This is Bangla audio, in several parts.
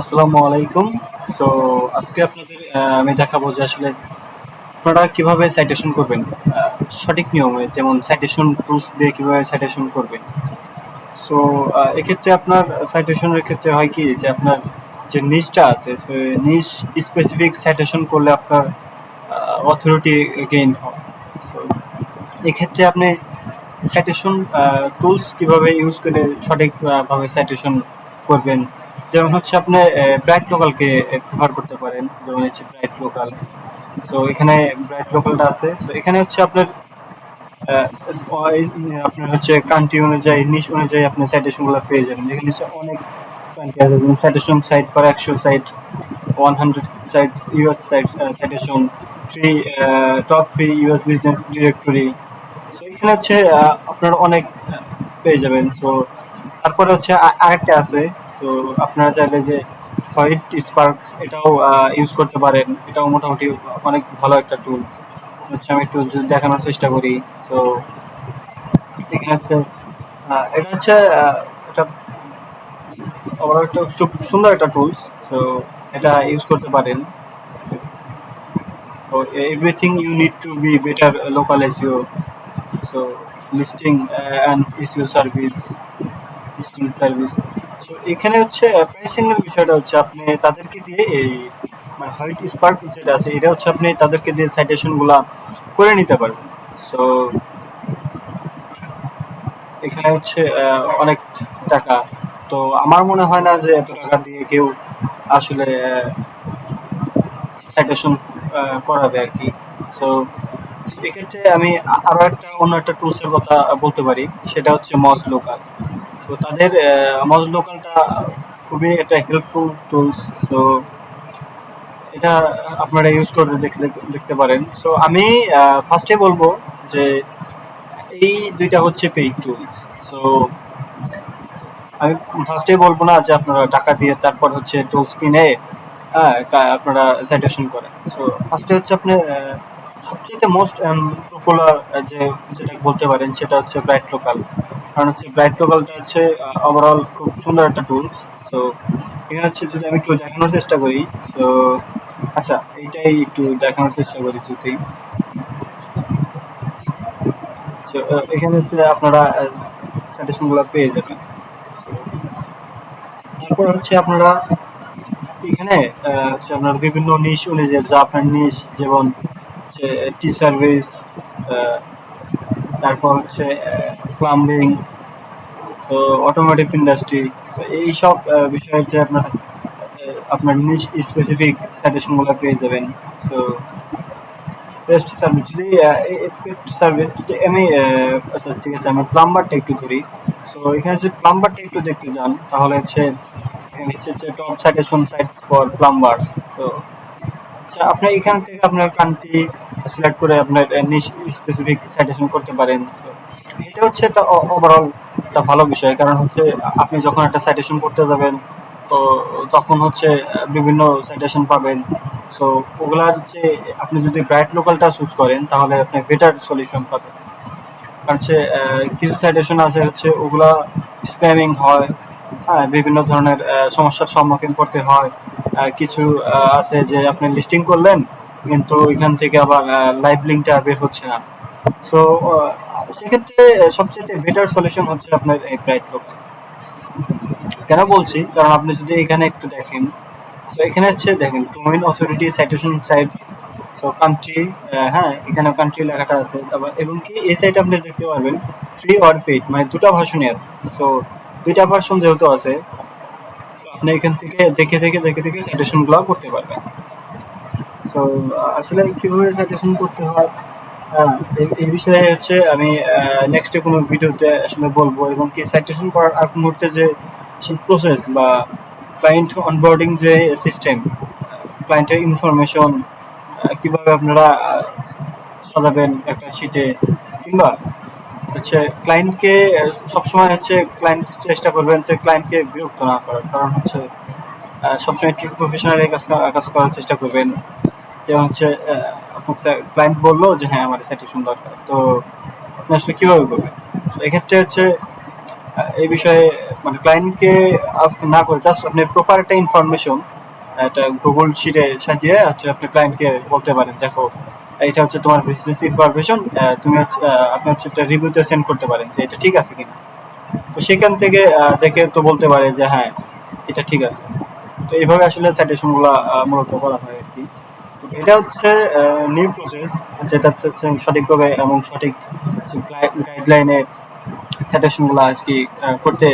আসসালামু আলাইকুম। তো আজকে আপনাদের আমি দেখাবো যে আসলে আপনারা কীভাবে সাইটেশন করবেন। সঠিক নিয়মে, যেমন সাইটেশন টুলস দিয়ে কীভাবে সাইটেশন করবেন। সো এক্ষেত্রে আপনার সাইটেশনের ক্ষেত্রে হয় কি, যে আপনার যে নিচটা আছে, সো নিচ স্পেসিফিক সাইটেশন করলে আপনার অথরিটি গেইন হয়। সো এক্ষেত্রে আপনি সাইটেশন টুলস কীভাবে ইউজ করে সঠিকভাবে সাইটেশন করবেন যেমন হচ্ছে আপনি ব্রাইট লোকালকে প্রেফার করতে পারেন, যেমন হচ্ছে ব্রাইট লোকাল সো এখানে ব্রাইট লোকালটা আছে। সো এখানে হচ্ছে আপনার আপনার হচ্ছে কান্ট্রি অনুযায়ী নিশ অনুযায়ী আপনি সাইটেশনগুলো পেয়ে যাবেন। এখানে হচ্ছে অনেক কান্ট্রি আছে, যেমন সাইটেশন সাইট ফর একশো site one hundred sites US site citation free top free US business directory so এখানে হচ্ছে আপনার অনেক পেয়ে যাবেন। সো তারপরে হচ্ছে আরেকটা আছে সো আপনারা চাইলে যে হোয়াইট স্পার্ক এটাও ইউজ করতে পারেন এটাও মোটামুটি অনেক ভালো একটা টুল হচ্ছে আমি একটু দেখানোর চেষ্টা করি সো এখানে হচ্ছে এটা হচ্ছে এটা আবার একটা সুন্দর একটা টুলস সো এটা ইউজ করতে পারেন you need to be better local SEO. So listing uh, and SEO service, listing service. So এখানে হচ্ছে প্রাইসিং এর বিষয়টা হচ্ছে আপনি তাদেরকে দিয়ে এই মানে হোয়াইট স্পার্ক যেটা আছে, এটা হচ্ছে আপনি তাদেরকে দিয়ে সাইটেশনগুলা করে নিতে পারবেন। সো এখানে হচ্ছে অনেক টাকা। তো আমার মনে হয় না যে এত টাকা দিয়ে কেউ আসলে, সাইটেশন করাবে আর কি। তো এক্ষেত্রে আমি আ- আরও একটা, অন্য একটা টুলসের কথা বলতে পারি, সেটা হচ্ছে মজ লোকাল। তো তাদের মজ লোকালটা খুবই একটা হেল্পফুল টুলস তো এটা আপনারা ইউজ করতে দেখতে দেখতে পারেন। সো আমি ফার্স্টে বলব যে এই দুইটা হচ্ছে পেইড টুলস সো আমি ফার্স্টে বলব না যে আপনারা টাকা দিয়ে তারপর হচ্ছে টুলস কিনে হ্যাঁ আপনারা সাইটেশন করেন। সো ফার্স্টে হচ্ছে আপনি সবচেয়ে মোস্ট পপুলার যে, যেটা বলতে পারেন সেটা হচ্ছে ব্রাইট লোকাল কারণ হচ্ছে ব্রাইট লোকালটা হচ্ছে ওভারঅল খুব সুন্দর একটা টুলস সো এখানে হচ্ছে যদি আমি একটু দেখানোর চেষ্টা করি সো আচ্ছা এইটাই একটু দেখানোর চেষ্টা করি যদি। এখানে হচ্ছে আপনারা সাজেশনগুলো পেয়ে যাবেন। তারপর হচ্ছে আপনারা এখানে হচ্ছে আপনার বিভিন্ন নিশ অনুযায়ী যা আপনার নিশ যেমন হচ্ছে টি সার্ভিস তারপর হচ্ছে plumbing, so automatic industry, so এইসব বিষয়ে হচ্ছে আপনার আপনার নিজ স্পেসিফিক সাজেশনগুলো পেয়ে যাবেন, সো পেস্ট সার্ভিস যদি সার্ভিস যদি আমি আচ্ছা ঠিক আছে, আমি প্লাম্বারটা একটু ধরি, সো এখানে যদি প্লাম্বারটা একটু দেখতে যান, তাহলে হচ্ছে হচ্ছে top citation site for plumbers so আপনার এখান থেকে আপনার কান্ট্রি সিলেক্ট করে আপনার স্পেসিফিক সাইটেশন করতে পারেন এটা হচ্ছে একটা ওভারঅল একটা ভালো বিষয়, কারণ হচ্ছে আপনি যখন একটা সাইটেশন করতে যাবেন, তো তখন হচ্ছে বিভিন্ন সাইটেশন পাবেন সো ওগুলার হচ্ছে আপনি যদি ব্রাইট লোকালটা চুজ করেন, তাহলে আপনি বেটার সলিউশন পাবেন। কারণ হচ্ছে কিছু সাইটেশন আছে হচ্ছে, ওগুলা স্প্যামিং হয় হ্যাঁ বিভিন্ন ধরনের সমস্যার সম্মুখীন করতে হয় কিছু আছে যে আপনি লিস্টিং করলেন, কিন্তু এখান থেকে আবার লাইভ লিঙ্কটা বের হচ্ছে না। সো সেক্ষেত্রে সবচেয়ে বেটার সলিউশন হচ্ছে আপনার এই ব্রাইট লোকাল কেন বলছি? কারণ আপনি যদি এখানে একটু দেখেন, তো এখানে হচ্ছে দেখেন domain authority citation sites so country হ্যাঁ এখানে কান্ট্রি লেখাটা আছে। আবার, এবং কি, এই সাইট আপনি দেখতে পারবেন ফ্রি অর পেইড মানে দুটা ভার্সনই আছে। সো দুইটা ভার্সন যেহেতু আছে আপনি এখান থেকে দেখে দেখে দেখে দেখে সাইটেশনগুলো করতে পারবেন। সো আসলে কীভাবে সাজেশন করতে হয়? হ্যাঁ এই বিষয়ে হচ্ছে আমি নেক্সটে কোনো ভিডিওতে আসলে বলব এবং কি সাইটেশন করার আগ মুহূর্তে যে প্রসেস বা ক্লায়েন্ট অনবোর্ডিং যে সিস্টেম ক্লায়েন্টের ইনফরমেশন কীভাবে আপনারা সাজাবেন একটা শিটে কিংবা হচ্ছে ক্লায়েন্টকে সবসময় হচ্ছে ক্লায়েন্ট চেষ্টা করবেন যে ক্লায়েন্টকে বিরক্ত না করার। কারণ হচ্ছে সবসময় একটু প্রফেশনালি কাজ কাজ করার চেষ্টা করবেন। যেমন হচ্ছে আহ, আপনার ক্লায়েন্ট বলল যে হ্যাঁ আমার সাইটেশন দরকার। তো আপনি আসলে কীভাবে করবেন তো এক্ষেত্রে হচ্ছে এই বিষয়ে মানে ক্লায়েন্টকে আস্ক না করে জাস্ট আপনি প্রপার একটা ইনফরমেশন একটা গুগল শিটে সাজিয়ে হচ্ছে আপনি ক্লায়েন্টকে বলতে পারেন দেখো এটা হচ্ছে তোমার বিজনেস ইনফরমেশন তুমি হচ্ছে আপনি হচ্ছে একটা রিভিউতে সেন্ড করতে পারেন যে এটা ঠিক আছে কিনা। তো সেখান থেকে দেখে তো বলতে পারে যে হ্যাঁ এটা ঠিক আছে। তো এইভাবে আসলে সাইটেশনগুলো মূলত করা হয় আর কি। এটা হচ্ছে নিউ প্রসেস যেটা হচ্ছে সঠিকভাবে এবং সঠিক গাইডলাইনে সাইটেশনগুলো আর কি করতে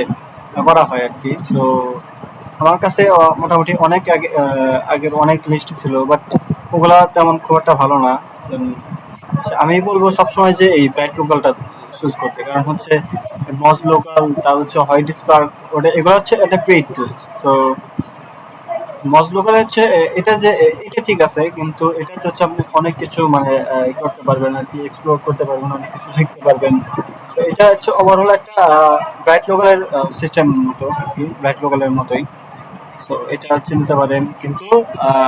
করা হয় আর কি। সো আমার কাছে মোটামুটি অনেক আগে আগের অনেক লিস্ট ছিল বাট ওগুলা তেমন খুব একটা ভালো না। আমি বলব সবসময় যে এই ব্রাইট লোকালটা চুজ করতে। কারণ হচ্ছে মজ লোকাল তার হচ্ছে হোয়াইট স্পার্ক ওটা এগুলো হচ্ছে একটা paid tools so Moz local হচ্ছে এটা যে এটা ঠিক আছে, কিন্তু এটা তো হচ্ছে আপনি অনেক কিছু মানে করতে পারবেন আর কি এক্সপ্লোর করতে পারবেন, অনেক কিছু শিখতে পারবেন। তো এটা হচ্ছে ওভারঅল একটা ব্রাইট লোকালের সিস্টেম মতো আর কি ব্রাইট লোকালের মতোই। সো এটা হচ্ছে নিতে পারেন। কিন্তু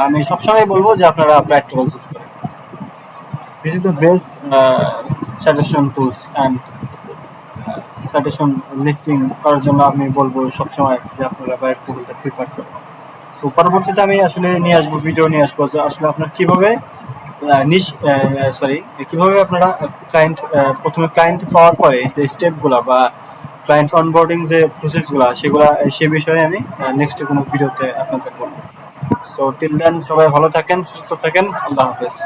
আমি সবসময় বলব যে আপনারা ব্রাইট লোকাল চুজ করেন। This is the best suggestion tools and suggestion listing করার জন্য আমি বলব সবসময় যে আপনারা ব্রাইট লোকালটা প্রিফার করেন। তো পরবর্তীতে আমি আসলে নিয়ে আসব ভিডিও নিয়ে আসব যে আসলে আপনার কীভাবে নিশ সরি কীভাবে আপনারা ক্লায়েন্ট প্রথমে ক্লায়েন্ট পাওয়ার পরে যে স্টেপগুলো বা ক্লায়েন্ট অনবোর্ডিং যে প্রসেসগুলো সেগুলো, সে বিষয়ে আমি নেক্সট কোনো ভিডিওতে আপনাদের বলব। তো টিল দেন সবাই ভালো থাকেন, সুস্থ থাকেন, আল্লাহ হাফেজ।